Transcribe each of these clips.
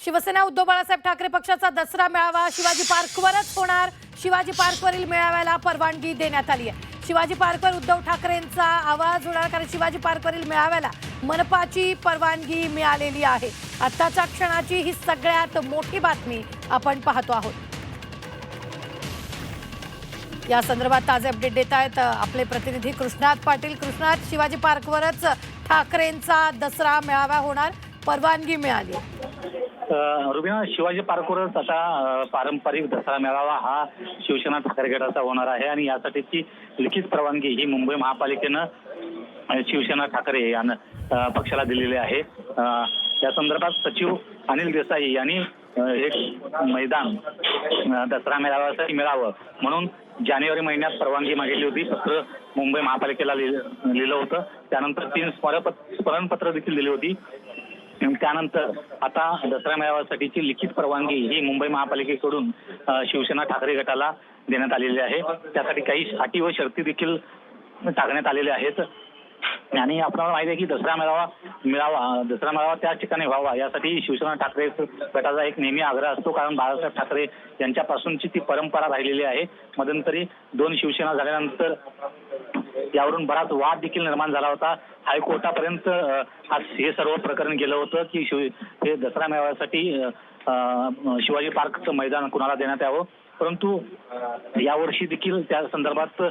शिवसेना उद्धव बाळासाहेब ठाकरे पक्षाचा दसरा मेळावा शिवाजी पार्कवरच होणार. शिवाजी पार्कवरील मेळाव्याला परवानगी देण्यात आली आहे. शिवाजी पार्कवर उद्धव ठाकरेंचा आवाज होणार कारण शिवाजी पार्कवरील मेळाव्याला मनपाची परवानगी मिळालेली आहे. आत्ताच्या क्षणाची ही सगळ्यात मोठी बातमी आपण पाहतो आहोत. या संदर्भात ताजे अपडेट देत आहेत आपले प्रतिनिधी कृष्णात पाटील. कृष्णात शिवाजी पार्कवरच ठाकरेंचा दसरा मेळावा होणार. परवानगी मिळाली आहे. रुबिना शिवाजी पार्कवरच आता पारंपरिक दसरा मेळावा हा शिवसेना ठाकरे गटाचा होणार आहे आणि यासाठीची लिखित परवानगी ही मुंबई महापालिकेनं शिवसेना ठाकरे यांना पक्षाला दिलेली आहे. या संदर्भात सचिव अनिल देसाई यांनी एक मैदान दसरा मेळाव्यासाठी मिळावं. म्हणून जानेवारी महिन्यात परवानगी मागितली होती. पत्र मुंबई महापालिकेला लिहिलं लिहिलं होतं. त्यानंतर तीन स्मरणपत्र स्मरणपत्र देखील दिली होती. त्यानंतर आता दसरा मेळाव्यासाठीची लिखित परवानगी ही मुंबई महापालिकेकडून शिवसेना ठाकरे गटाला देण्यात आलेली आहे. त्यासाठी काही अटी व शर्ती देखील टाकण्यात आलेल्या आहेत. आणि आपल्याला माहिती आहे की दसरा मेळावा मिळावा दसरा मेळावा त्या ठिकाणी व्हावा यासाठी शिवसेना ठाकरे गटाचा एक नेहमी आग्रह असतो. कारण बाळासाहेब ठाकरे यांच्यापासूनची ती परंपरा राहिलेली आहे. मध्यंतरी दोन शिवसेना झाल्यानंतर यावरून बराच वाद देखील निर्माण झाला होता. हायकोर्टापर्यंत आज हे सर्व प्रकरण गेलं होतं की हे दसरा मेळाव्यासाठी शिवाजी पार्कचं मैदान कुणाला देण्यात यावं? परंतु यावर्षी देखील त्या संदर्भात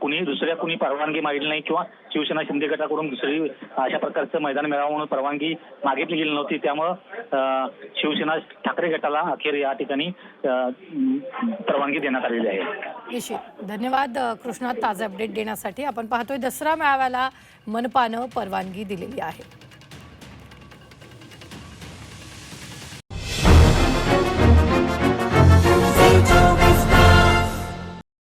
कुणी दुसऱ्या कुणी परवानगी मागितली नाही किंवा शिवसेना शिंदे गटाकडून दुसरी अशा प्रकारचं मैदान मिळावं म्हणून परवानगी मागितली गेली नव्हती. त्यामुळं शिवसेना ठाकरे गटाला अखेर या ठिकाणी परवानगी देण्यात आलेली आहे. निश्चित. धन्यवाद कृष्णा कृष्णात ताजे अपडेट देण्यासाठी. आपण पाहतोय दसरा मेळाव्याला मनपानं परवानगी दिलेली आहे.